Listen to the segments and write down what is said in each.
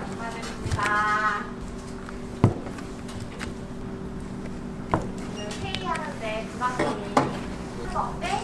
감사드립니다. 그 회의하는데 부장님이 그거 어때?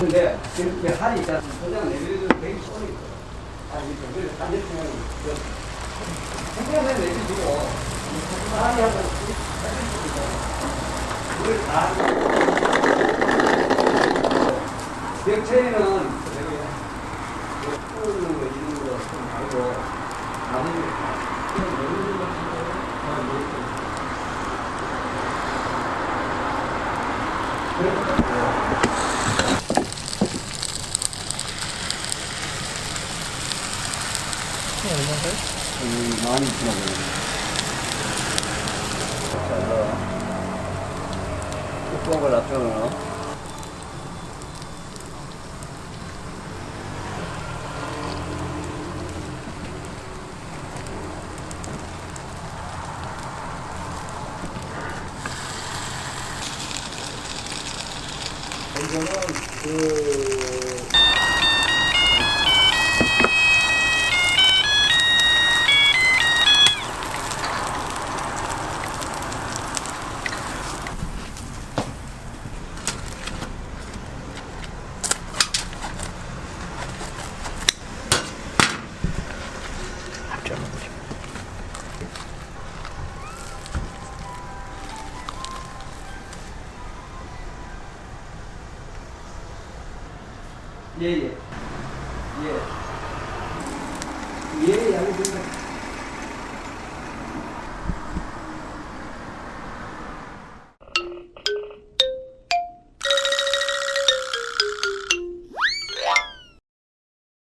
근데 이렇게 할이 있잖아. 소장 내비도 되게 있어. 아, 이게 그래서 반대편은 그 한편에 내비두고 할이 하고 그걸 다 벽체에는 내가 뿌리는 거 이런 거좀 말고 나중에 그냥 내비두는 거 다 이렇게 그래서 지나보네. 자, 뚜껑을 놔두면 ये ये ये। ये